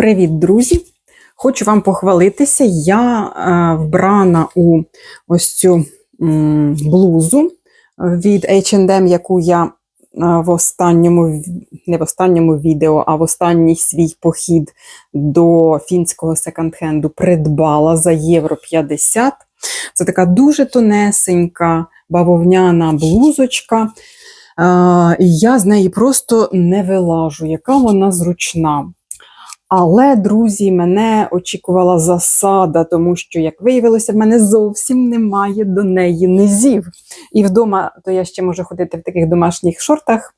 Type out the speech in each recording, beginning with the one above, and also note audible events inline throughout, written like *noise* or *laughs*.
Привіт, друзі! Хочу вам похвалитися. Я е, вбрана у ось цю блузу від H&M, яку я е, в останньому, не в останньому відео, а в останній свій похід до фінського секонд-хенду придбала за євро 50. Це така дуже тонесенька бавовняна блузочка. Е, і я з неї просто не вилажу, яка вона зручна. Але, друзі, мене очікувала засада, тому що, як виявилося, в мене зовсім немає до неї низів. І вдома, то я ще можу ходити в таких домашніх шортах,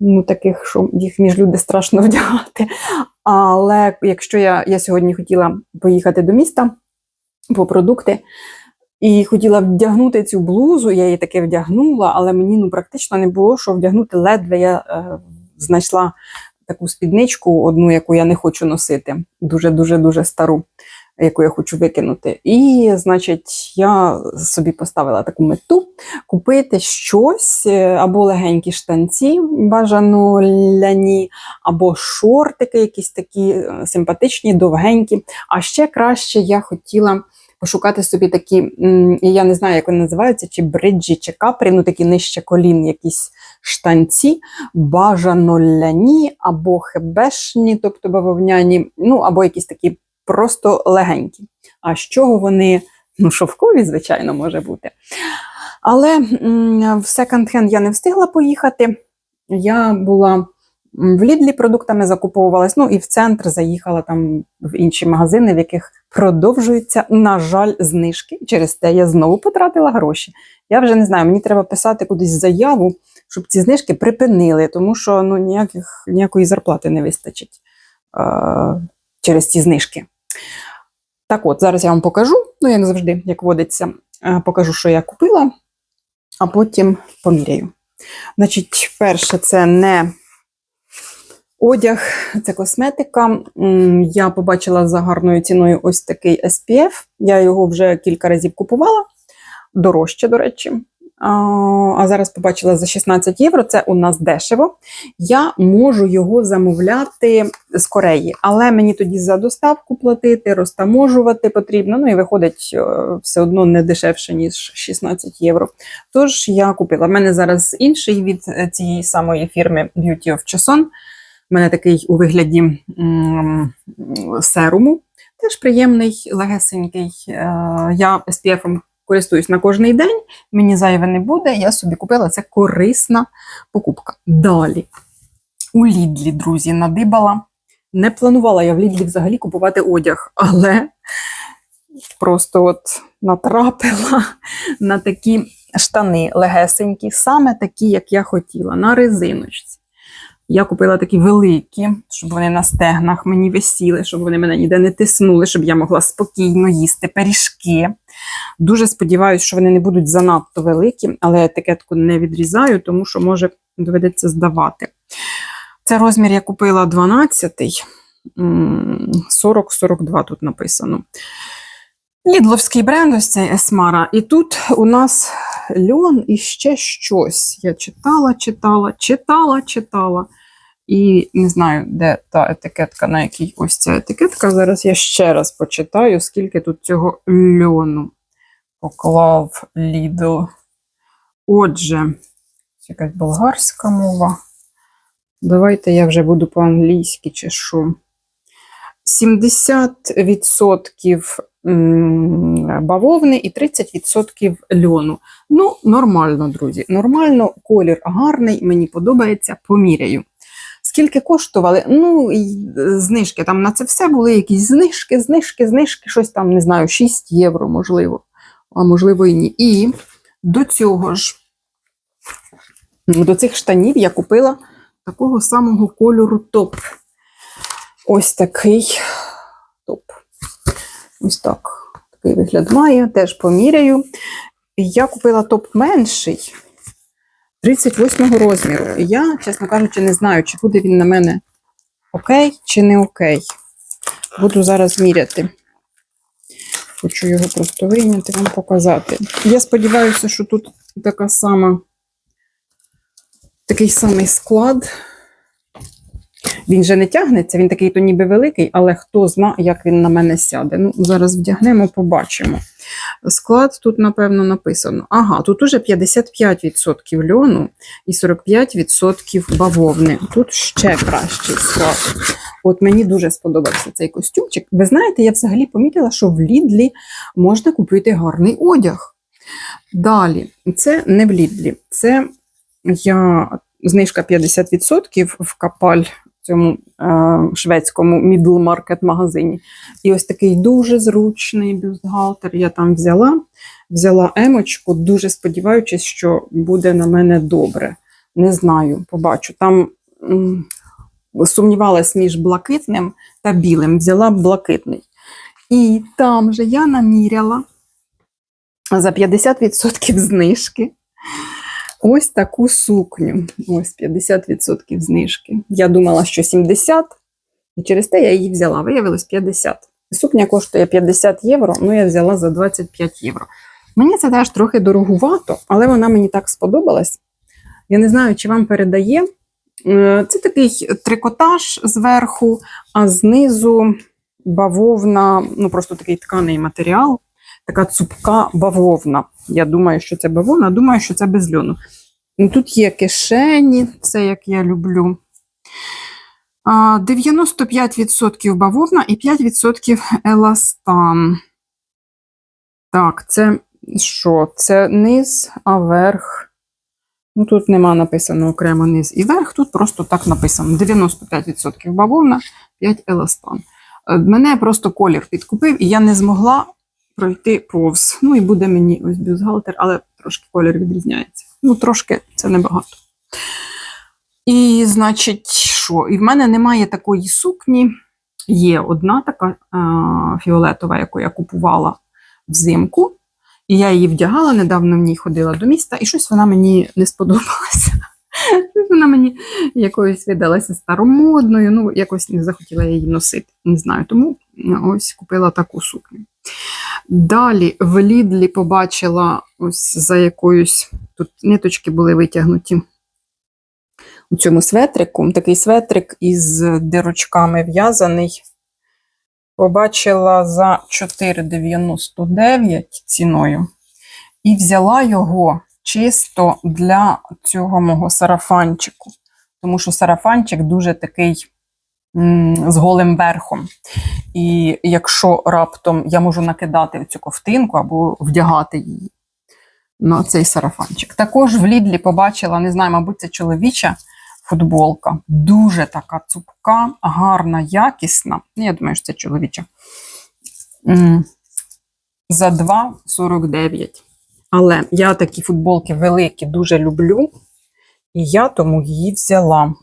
ну таких, що їх між люди страшно *laughs* вдягати. Але якщо я, я сьогодні хотіла поїхати до міста по продукти, і хотіла вдягнути цю блузу, я її таки вдягнула, але мені ну, практично не було що вдягнути. Ледве я е, знайшла таку спідничку, одну, яку я не хочу носити, дуже-дуже дуже стару, яку я хочу викинути. І, значить, я собі поставила таку мету купити щось е, або легенькі штанці, бажано ляні, або шортики, якісь такі е, симпатичні, довгенькі. А ще краще я хотіла. Пошукати собі такі, я не знаю, як вони називаються, чи бриджі, чи капрі, ну такі нижче колін, якісь штанці, бажано ляні або хебешні, тобто бавовняні, ну або якісь такі просто легенькі. А з чого вони? Ну, шовкові, звичайно, може бути. Але в секонд-хенд я не встигла поїхати. Я була в Лідлі продуктами закуповувалась, ну і в центр заїхала там в інші магазини, в яких продовжуються, на жаль, знижки. Через те я знову потратила гроші. Я вже не знаю, мені треба писати кудись заяву, щоб ці знижки припинили, тому що ну, ніяких, ніякої зарплати не вистачить е, через ці знижки. Так от, зараз я вам покажу, ну, як завжди, як водиться, е, покажу, що я купила, а потім поміряю. Значить, перше, це не одяг, це косметика. Я побачила за гарною ціною ось такий SPF. Я його вже кілька разів купувала, дорожче, до речі. А, зараз побачила за 16 євро, це у нас дешево. Я можу його замовляти з Кореї, але мені тоді за доставку платити, розтаможувати потрібно. Ну і виходить е, все одно не дешевше, ніж 16 євро. Тож я купила. У мене зараз інший від е, цієї самої фірми Beauty of Choson. У мене такий у вигляді серуму. Теж приємний, легесенький. Е, Я SPF користуюсь на кожний день, мені зайве не буде. Я собі купила це корисна покупка. Далі. У Лідлі, друзі, надибала. Не планувала я в Лідлі взагалі купувати одяг, але просто от натрапила на такі штани легесенькі, саме такі, як я хотіла, на резиночці. Я купила такі великі, щоб вони на стегнах мені висіли, щоб вони мене ніде не тиснули, щоб я могла спокійно їсти пиріжки. Дуже сподіваюся, що вони не будуть занадто великі, але етикетку не відрізаю, тому що може доведеться здавати. Це розмір я купила 12, 40-42 тут написано. Лідловський бренд, ось цей Есмара. І тут у нас льон і ще щось. Я читала, читала, читала, читала. І не знаю, де та етикетка, на якій ось ця етикетка. Зараз я ще раз почитаю, скільки тут цього льону поклав Лідл. Отже, якась болгарська мова. Давайте я вже буду по-англійськи чи що. 70% бавовни і 30% льону. Ну, нормально, друзі. Нормально, колір гарний, мені подобається, поміряю. Скільки коштували? Ну, е, знижки. Там на це все були якісь знижки, знижки, знижки, щось там, не знаю, 6 євро, можливо, а можливо і ні. І до цього ж, до цих штанів я купила такого самого кольору топ. Ось такий топ. Ось так. Такий вигляд має, теж поміряю. Я купила топ менший 38 розміру. І я, чесно кажучи, не знаю, чи буде він на мене окей, чи не окей. Буду зараз міряти. Хочу його просто вийняти, вам показати. Я сподіваюся, що тут така сама, такий самий склад. Він же не тягнеться, він такий то ніби великий, але хто зна, як він на мене сяде. Ну, зараз вдягнемо, побачимо. Склад тут, напевно, написано. Ага, тут уже 55% льону і 45% бавовни. Тут ще кращий склад. От мені дуже сподобався цей костюмчик. Ви знаєте, я взагалі помітила, що в Лідлі можна купити гарний одяг. Далі, це не в Лідлі, це я знижка 50% в капаль цьому е, шведському market магазині. І ось такий дуже зручний бюстгальтер я там взяла. Взяла емочку, дуже сподіваючись, що буде на мене добре. Не знаю, побачу. Там м, сумнівалась між блакитним та білим, взяла блакитний. І там же я наміряла за 50% знижки. Ось таку сукню. Ось 50% знижки. Я думала, що 70, і через те я її взяла. Виявилось 50. Сукня коштує 50 євро, ну я взяла за 25 євро. Мені це теж трохи дорогувато, але вона мені так сподобалась. Я не знаю, чи вам передає. Е, Це такий трикотаж зверху, а знизу бавовна, ну просто такий тканий матеріал, така цупка бавовна. Я думаю, що це бавовна, думаю, що це без льону. Ну, Тут є кишені, це як я люблю. 95% бавовна і 5% еластан. Так, це що? Це низ, а верх. Ну, тут нема написано окремо низ і верх, тут просто так написано: 95% бавовна, 5 еластан. Е, Мене просто колір підкупив, і я не змогла пройти повз. Ну і буде мені ось бюстгальтер, але трошки колір відрізняється. Ну, трошки це небагато. І, значить, що? І в мене немає такої сукні. Є одна така а, фіолетова, яку я купувала взимку. І я її вдягала, недавно в ній ходила до міста, і щось вона мені не сподобалася. Вона мені якоюсь видалася старомодною, ну, якось не захотіла я її носити. Не знаю, тому ось купила таку сукню. Далі в Лідлі побачила ось за якоюсь, тут ниточки були витягнуті у цьому светрику. Такий светрик із дирочками в'язаний. Побачила за 4,99 ціною. І взяла його чисто для цього мого сарафанчику. Тому що сарафанчик дуже такий з голим верхом. І якщо раптом я можу накидати цю ковтинку або вдягати її на цей сарафанчик. Також в Лідлі побачила, не знаю, мабуть, це чоловіча футболка. Дуже така цупка, гарна, якісна. Ну, Я думаю, що це чоловіча. За 2,49. Але я такі футболки великі дуже люблю, і я тому її взяла.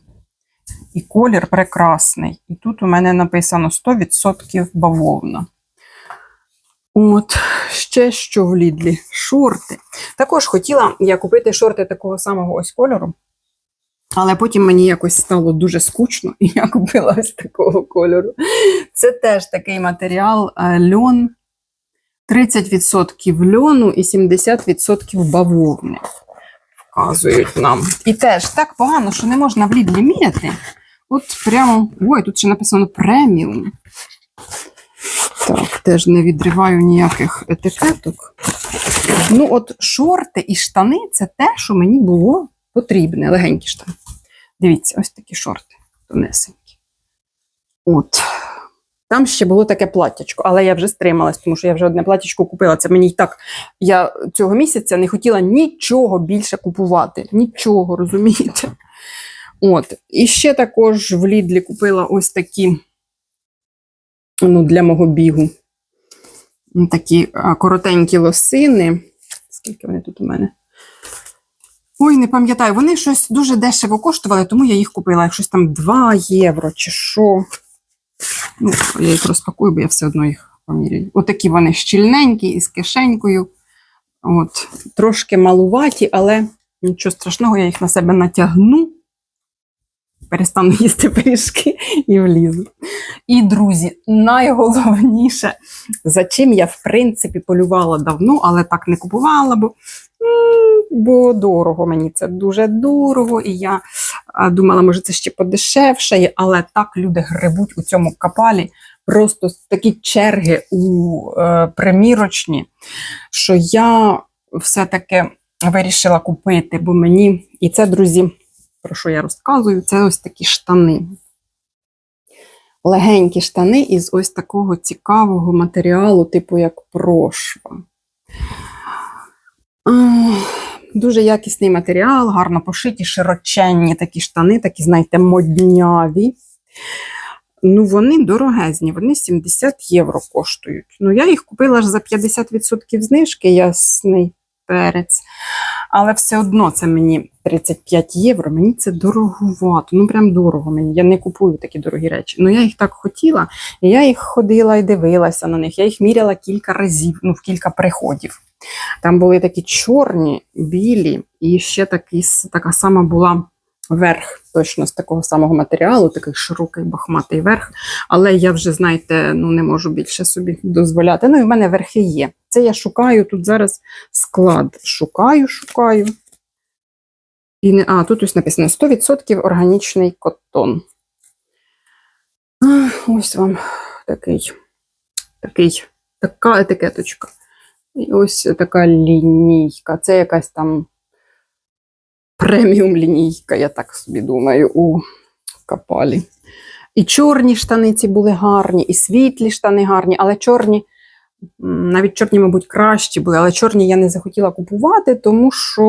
І колір прекрасний. І тут у мене написано 100% бавовна. От, ще що в Лідлі? Шорти. Також хотіла я купити шорти такого самого ось кольору. Але потім мені якось стало дуже скучно, *laughs* і я купила ось такого кольору. Це теж такий матеріал е, льон. 30% льону і 70% бавовни вказують нам. І теж так погано, що не можна в лідлі міряти. От прямо. Ой, тут ще написано преміум. Так, теж не відриваю ніяких етикеток. Ну, от шорти і штани це те, що мені було потрібне. Легенькі штани. Дивіться, ось такі шорти тонесенькі. От. Там ще було таке платтячко, але я вже стрималась, тому що я вже одне платтячко купила. Це мені і так. Я цього місяця не хотіла нічого більше купувати. Нічого, розумієте? От. І ще також в Лідлі купила ось такі ну, для мого бігу. Такі коротенькі лосини. Скільки вони тут у мене? Ой, не пам'ятаю, вони щось дуже дешево коштували, тому я їх купила. Як щось там 2 євро чи що. Ну, я їх розпакую, бо я все одно їх поміряю. Отакі вони щільненькі із кишенькою. От, трошки малуваті, але нічого страшного, я їх на себе натягну. Перестану *laughs* їсти пиріжки і влізу. І, друзі, найголовніше, за чим я, в принципі, полювала давно, але так не купувала, бо, бо дорого мені це дуже дорого. І я думала, може, це ще подешевше, але так люди грибуть у цьому капалі. Просто такі черги у е, примірочні, що я все-таки вирішила купити, бо мені, і це, друзі, про що я розказую, це ось такі штани. Легенькі штани із ось такого цікавого матеріалу, типу як прошва. Дуже якісний матеріал, гарно пошиті, широченні такі штани, такі, знаєте, модняві. Ну, вони дорогезні, вони 70 євро коштують. Ну, я їх купила аж за 50% знижки, ясний перець. Але все одно це мені 35 євро, мені це дороговато. Ну, прям дорого мені. Я не купую такі дорогі речі. Ну, я їх так хотіла, і я їх ходила і дивилася на них. Я їх міряла кілька разів, ну, в кілька приходів. Там були такі чорні, білі, і ще такі, така сама була верх, точно з такого самого матеріалу, такий широкий бахматий верх. Але я вже, знаєте, ну не можу більше собі дозволяти. Ну і в мене верхи є. Це я шукаю тут зараз склад. Шукаю, шукаю. І не, а, тут ось написано 100% органічний котон. Ось вам такий, такий, така етикеточка. І ось така лінійка. Це якась там преміум лінійка, я так собі думаю, у капалі. І чорні штаниці були гарні, і світлі штани гарні, але чорні, навіть чорні, мабуть, кращі були, але чорні я не захотіла купувати, тому що,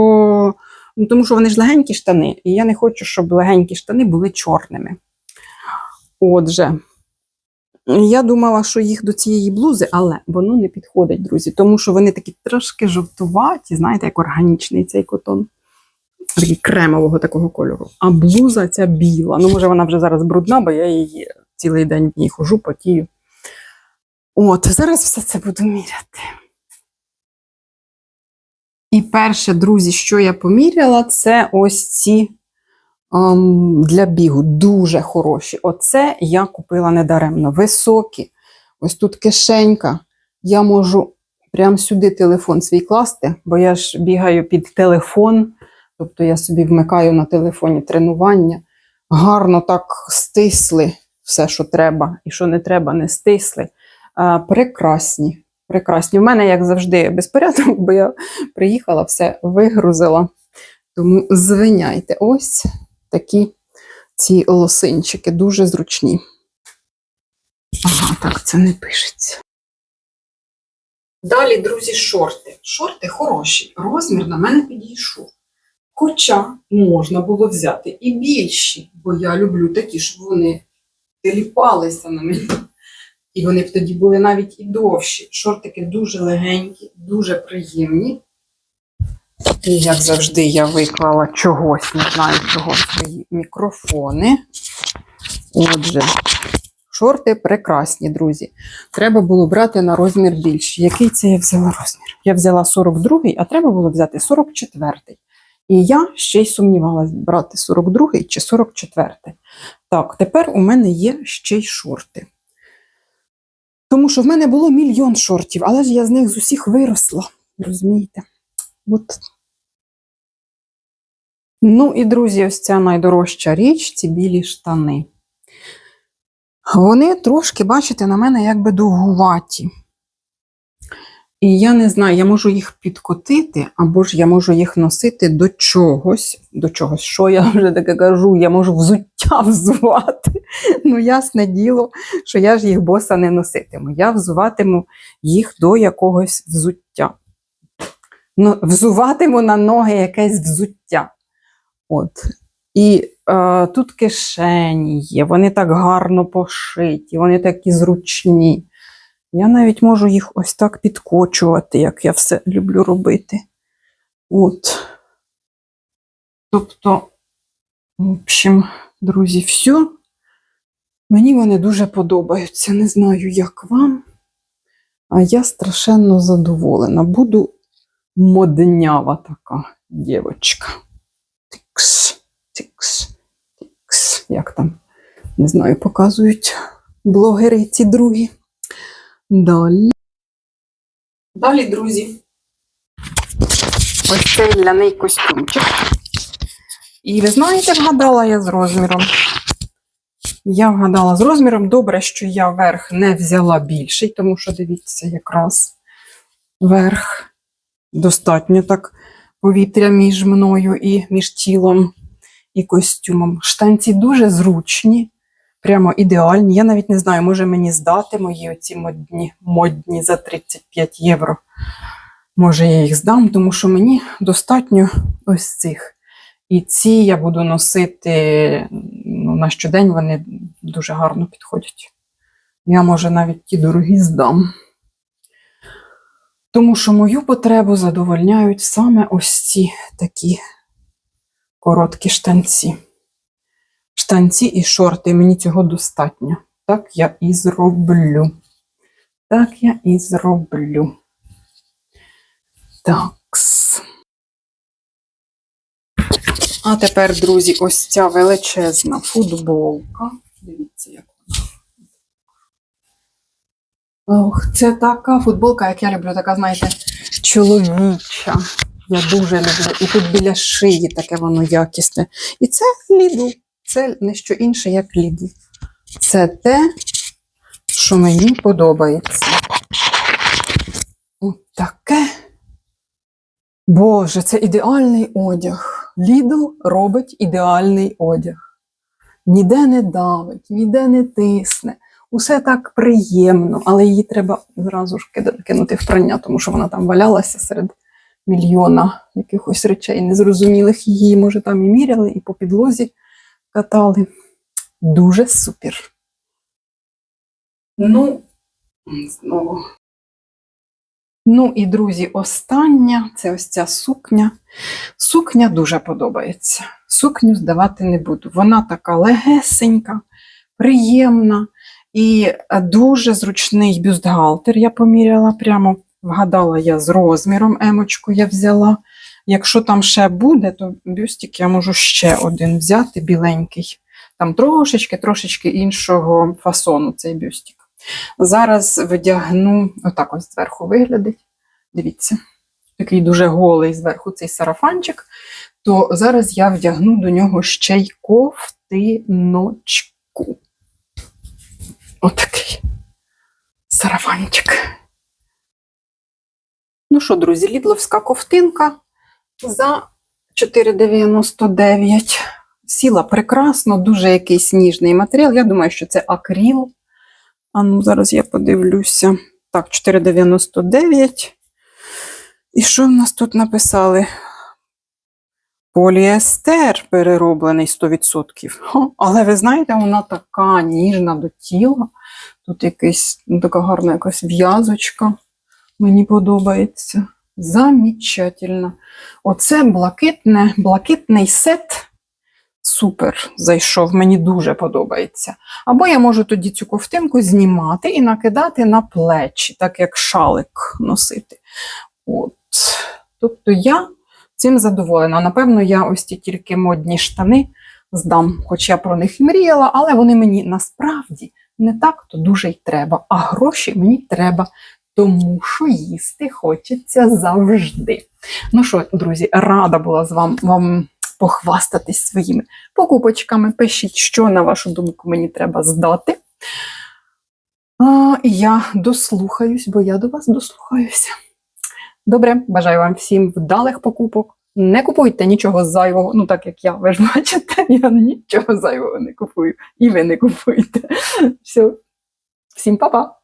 ну, тому що вони ж легенькі штани, і я не хочу, щоб легенькі штани були чорними. Отже, я думала, що їх до цієї блузи, але воно не підходить, друзі, тому що вони такі трошки жовтуваті, знаєте, як органічний цей котон. Такий кремового такого кольору. А блуза ця біла. Ну, може, вона вже зараз брудна, бо я її цілий день в ній хожу, потію. От, зараз все це буду міряти. І перше, друзі, що я поміряла, це ось ці ем, для бігу. Дуже хороші. Оце я купила недаремно. Високі. Ось тут кишенька. Я можу прямо сюди телефон свій класти, бо я ж бігаю під телефон. Тобто я собі вмикаю на телефоні тренування. Гарно так стисли все, що треба, і що не треба, не стисли. Прекрасні. Прекрасні. В мене, як завжди, безпорядок, бо я приїхала, все вигрузила. Тому звиняйте. Ось такі ці лосинчики, дуже зручні. Ага, так, це не пишеться. Далі, друзі, шорти. Шорти хороші. Розмір на мене підійшов. Хоча можна було взяти і більші, бо я люблю такі, щоб вони теліпалися на мені. І вони б тоді були навіть і довші. Шортики дуже легенькі, дуже приємні. І, як завжди, я виклала чогось, не знаю чого, свої мікрофони. Отже, шорти прекрасні, друзі. Треба було брати на розмір більший. Який це я взяла розмір? Я взяла 42-й, а треба було взяти 44-й. І я ще й сумнівалась, брати 42-й чи 44-й. Так, тепер у мене є ще й шорти. Тому що в мене було мільйон шортів, але ж я з них з усіх виросла. Розумієте? От. Ну і, друзі, ось ця найдорожча річ ці білі штани. Вони трошки, бачите, на мене якби довгуваті. І я не знаю, я можу їх підкотити, або ж я можу їх носити до чогось. До чогось, що я вже таке кажу, я можу взуття взувати. *laughs* Ну, ясне діло, що я ж їх боса не носитиму. Я взуватиму їх до якогось взуття. Ну, взуватиму на ноги якесь взуття. От. І е, тут кишені є, вони так гарно пошиті, вони такі зручні. Я навіть можу їх ось так підкочувати, як я все люблю робити. От. Тобто, в общем, друзі, все. Мені вони дуже подобаються. Не знаю, як вам. А я страшенно задоволена. Буду моднява така дівчинка. Тикс, тикс, тикс. Як там? Не знаю, показують. блогери ці другі. Далі. Далі, друзі. Ось цей ляний костюмчик. І ви знаєте, вгадала я з розміром. Я вгадала з розміром. Добре, що я верх не взяла більший, тому що дивіться, якраз верх достатньо так повітря між мною і між тілом і костюмом. Штанці дуже зручні, прямо ідеальні. Я навіть не знаю, може мені здати мої оці модні, модні за 35 євро. Може, я їх здам, тому що мені достатньо ось цих. І ці я буду носити ну, на щодень, вони дуже гарно підходять. Я, може, навіть ті дорогі здам. Тому що мою потребу задовольняють саме ось ці такі короткі штанці. Штанці і шорти, мені цього достатньо. Так я і зроблю. Так я і зроблю. Такс. А тепер, друзі, ось ця величезна футболка. Дивіться, як вона. Ох, це така футболка, як я люблю, така, знаєте, чоловіча. Я дуже люблю. І тут біля шиї таке воно якісне. І це Lidl. Це не що інше, як Lidl. Це те, що мені подобається. От таке. Боже, це ідеальний одяг. Lidl робить ідеальний одяг. Ніде не давить, ніде не тисне. Усе так приємно, але її треба зразу ж кинути в прання, тому що вона там валялася серед мільйона якихось речей незрозумілих. Її, може, там і міряли, і по підлозі катали. Дуже супер. Ну, знову. Ну і, друзі, остання це ось ця сукня. Сукня дуже подобається. Сукню здавати не буду. Вона така легесенька, приємна і дуже зручний бюстгальтер. Я поміряла прямо, вгадала я з розміром емочку я взяла. Якщо там ще буде, то бюстик я можу ще один взяти, біленький. Там трошечки, трошечки іншого фасону цей бюстик. Зараз вдягну, отак ось зверху виглядить. Дивіться, такий дуже голий зверху цей сарафанчик. То зараз я вдягну до нього ще й кофтиночку. Отакий сарафанчик. Ну що, друзі, лідловська ковтинка за 4,99. Сіла прекрасно, дуже якийсь ніжний матеріал. Я думаю, що це акріл. А ну, зараз я подивлюся. Так, 4,99. І що в нас тут написали? Поліестер перероблений 100%. Хо, але ви знаєте, вона така ніжна до тіла. Тут якийсь, ну, така гарна якась в'язочка. Мені подобається. Замечательно. Оце блакитне, блакитний сет. Супер зайшов, мені дуже подобається. Або я можу тоді цю ковтинку знімати і накидати на плечі, так як шалик носити. От. Тобто я цим задоволена. Напевно, я ось ті тільки модні штани здам, хоч я про них і мріяла, але вони мені насправді не так то дуже й треба. А гроші мені треба, тому що їсти хочеться завжди. Ну що, друзі, рада була з вам, вам похвастатись своїми покупочками. Пишіть, що, на вашу думку, мені треба здати. А, я дослухаюсь, бо я до вас дослухаюся. Добре, бажаю вам всім вдалих покупок. Не купуйте нічого зайвого, ну так як я, ви ж бачите, *laughs* я нічого зайвого не купую. І ви не купуєте. Все. Всім па-па!